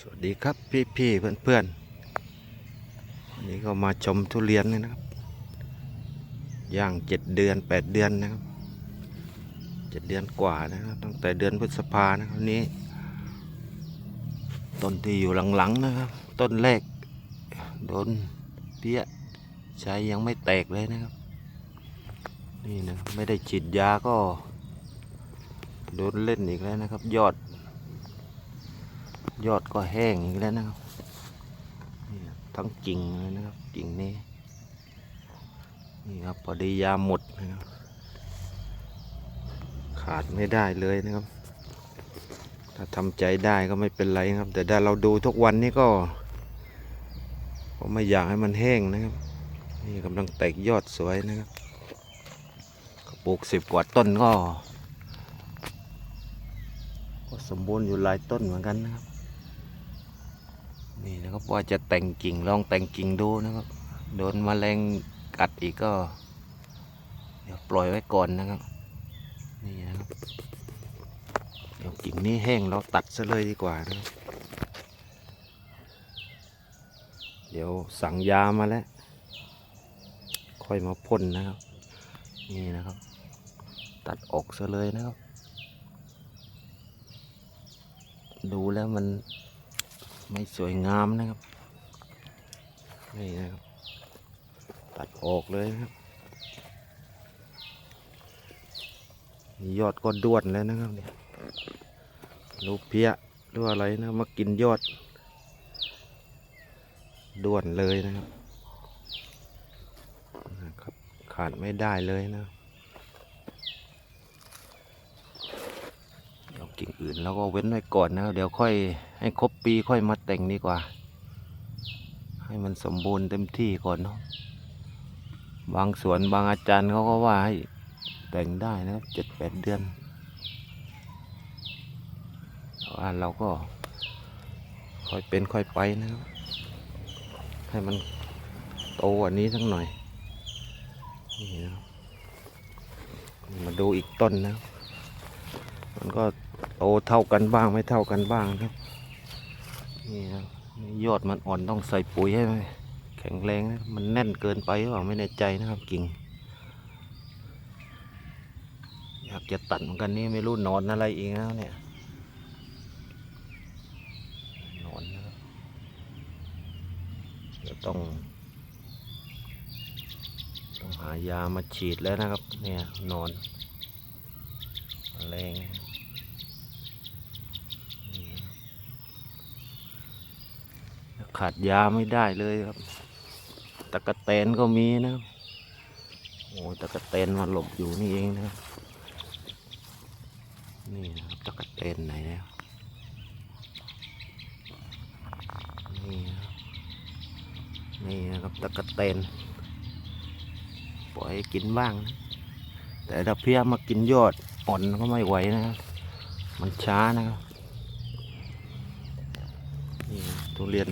สวัสดีครับพี่พี่เพื่อนเพื่อนๆวันนี้ก็มาชมทุเรียนเลยนะครับ ย่างเจ็ดเดือนแปดเดือนนะครับเจ็ดเดือนกว่านะครับตั้งแต่เดือนพฤษภานะครับนี้ ต้นที่อยู่หลังๆนะครับ ต้นแรกโดนเปี้ยใช้ยังไม่แตกเลยนะครับ นี่นะไม่ได้ฉีดยาก็โดนเล่นอีกแล้วนะครับ ยอด ยอดก็แห้งอีกแล้วนะครับนี่ทั้งกิ่งเลยนะครับกิ่งนี้นี่ครับพอดียาหมดนะครับ ขาดไม่ได้เลยนะครับ ถ้าทำใจได้ก็ไม่เป็นไรนะครับ แต่ถ้าเราดูทุกวันนี้ก็ก็ไม่อยากให้มันแห้งนะครับ นี่กำลังแตกยอดสวยนะครับปลูกสิบกว่าต้นก็ก็สมบูรณ์อยู่หลายต้นเหมือนกันนะครับ นี่นะครับว่าจะแต่งกิ่งลองแต่งกิ่งดูนะครับ โดนมแมลงกัดอีกก็ เดี๋ยวปล่อยไว้ก่อนนะครับ นี่นะครับเดี๋ยวกิ่งนี้แห้งเราตัดซะเลยดีกว่านะเดี๋ยวสั่งยามาแล้ว ค่อยมาพ่นนะครับ นี่นะครับ ตัดออกซะเลยนะครับ ดูแล้วมัน ไม่สวยงามนะครับ นี่นะครับ ตัดออกเลยนะครับยอดก็ด้วนแล้วนะครับเนี่ยลูกเพี้ยหรืออะไรนะมากินยอดด้วนเลยนะครับนะครับขาดไม่ได้เลยนะ เดี๋ยวกิ่ง อื่นเราก็เว้นไว้ก่อนนะเดี๋ยวค่อยให้ครบปีค่อยมาแต่งดีกว่า ให้มันสมบูรณ์เต็มที่ก่อนเนาะบางสวนบางอาจารย์เขาก็ว่าให้แต่งได้นะเจ็ดแปดเดือนแต่ว่าเราก็ค่อยเป็นค่อยไปนะครับ ให้มันโตกว่านี้สักหน่อยนี่นะมาดูอีกต้นนะ มันก็ โตเท่ากันบ้างไม่เท่ากันบ้างครับนี่นะนี่ยอดมันอ่อนต้องใส่ปุ๋ยให้มันแข็งแรงนะมันแน่นเกินไปหรือเปล่าไม่แน่ใจนะครับกิ่งอยากจะตัดเหมือนกันนี่ไม่รู้นอนอะไรอีกนะเนี่ยนอนนะครับเดี๋ยต้องต้องหายามาฉีดแล้วนะครับ เนี่ยนอนแมลงนี่ครับ ขาดยาไม่ได้เลยครับตะกะแตนก็มีนะครับโอ้ตะกะแตนมาหลบอยู่นี่เองนะครับนี่นะครับตะกะแตนไหนแล้วนี่นะนี่นะครับตะกะแตนปล่อยกินบ้างนะแต่ถ้าเพี้ยมากินยอดอ่อนก็ไม่ไหวนะครับมันช้านะครับนี่ทุเรียน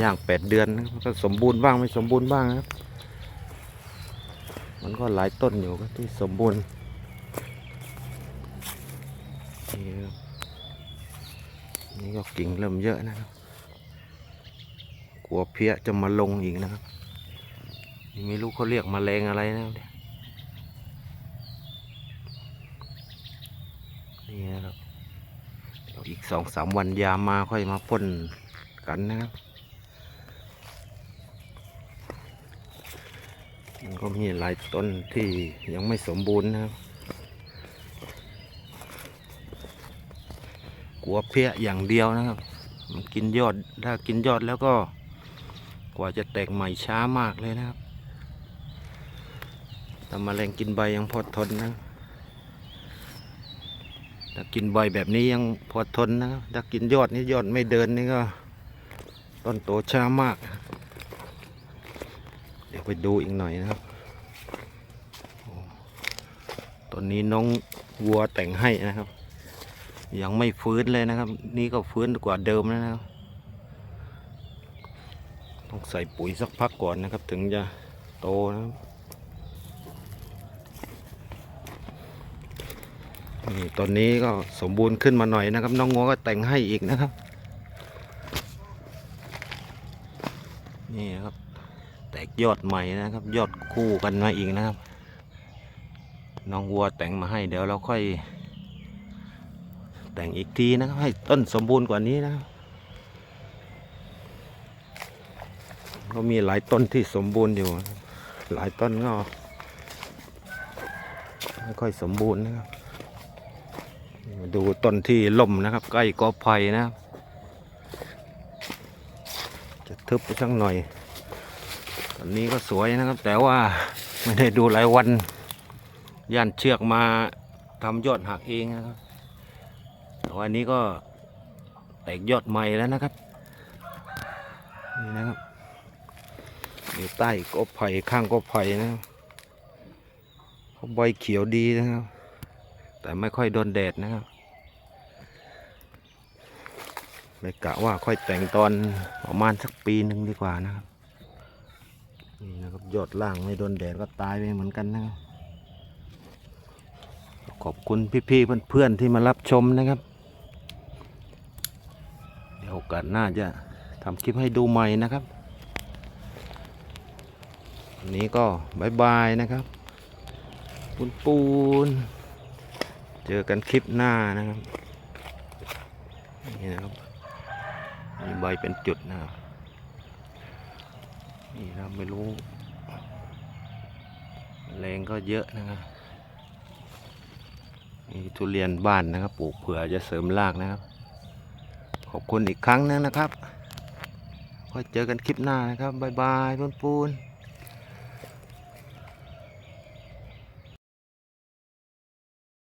ย่างแปดเดือนนะครับก็สมบูรณ์บ้างไม่สมบูรณ์บ้างครับ มันก็หลายต้นอยู่ก็ที่สมบูรณ์นี่ครับนี่ก็กิ่งเริ่มเยอะนะครับ กลัวเพี้ยจะมาลงอีกนะครับนี่ไม่รู้เขาเรียกมแมลงอะไรนะครับเนี่ยนี่นะครับเดี๋ยวอีกสองสามวันยามมาค่อยมาพ่นกันนะครับ มัน ก็มีหลายต้นที่ยังไม่สมบูรณ์นะครับกัวเพี้ยอย่างเดียวนะครับ มันกินยอด ถ้ากินยอดแล้วก็กว่าจะแตกใหม่ช้ามากเลยนะครับแต่แมลงกินใบยังพอทนนะครับถ้ากินใบแบบนี้ยังพอทนนะครับถ้ากินยอดนี่ยอดไม่เดินนี่ก็ ต้นโตช้ามาก เดี๋ยวไปดูอีกหน่อยนะครับโอ้ ต้นนี้น้องวัวแต่งให้นะครับ ยังไม่ฟื้นเลยนะครับ นี่ก็ฟื้นกว่าเดิมแล้วนะครับ ต้องใส่ปุ๋ยสักพักก่อนนะครับ ถึงจะโตนะครับนี่ตอนนี้ก็สมบูรณ์ขึ้นมาหน่อยนะครับ น้องงัวก็แต่งให้อีกนะครับ นี่นะครับ แตกยอดใหม่นะครับ ยอดคู่กันมาอีกนะครับ น้องวัวแต่งมาให้เดี๋ยวเราค่อย แต่งอีกทีนะครับ ให้ต้นสมบูรณ์กว่านี้นะก็มีหลายต้นที่สมบูรณ์อยู่ หลายต้นก็ไม่ค่อยสมบูรณ์นะครับ ดูต้นที่ล่มนะครับ ใกล้กอไผ่นะ จะทึบไปสักหน่อยต้นนี้ก็สวยนะครับ แต่ว่าไม่ได้ดูหลายวัน ย่านเชือกมาทำยอดหักเองนะครับแต่วันนี้ก็แตกยอดใหม่แล้วนะครับนี่นะครับอยู่ใต้กอไผ่ข้างกอไผ่นะครับเขาใบเขียวดีนะครับ แต่ไม่ค่อยโดนแดดนะครับเลยกะว่าค่อยแต่งตอนประมาณสักปีหนึ่งดีกว่านะครับนี่นะครับยอดล่างไม่โดนแดดก็ตายไปเหมือนกันนะครับ ขอบคุณพี่ๆเพื่อนๆที่มารับชมนะครับ เดี๋ยวโอกาสหน้าจะทำคลิปให้ดูใหม่นะครับวันนี้ก็บายบายนะครับปูนปูนเจอกันคลิปหน้านะครับนี่นะครับมีใบเป็นจุดนะครับนี่นะไม่รู้แรงก็เยอะนะครับ นี่ทุเรียนบ้านนะครับ ปลูกเผื่อจะเสริมรากนะครับ ขอบคุณอีกครั้งนึงนะครับไว้เจอกันคลิปหน้านะครับ บ๊ายบายปูนปูนๆ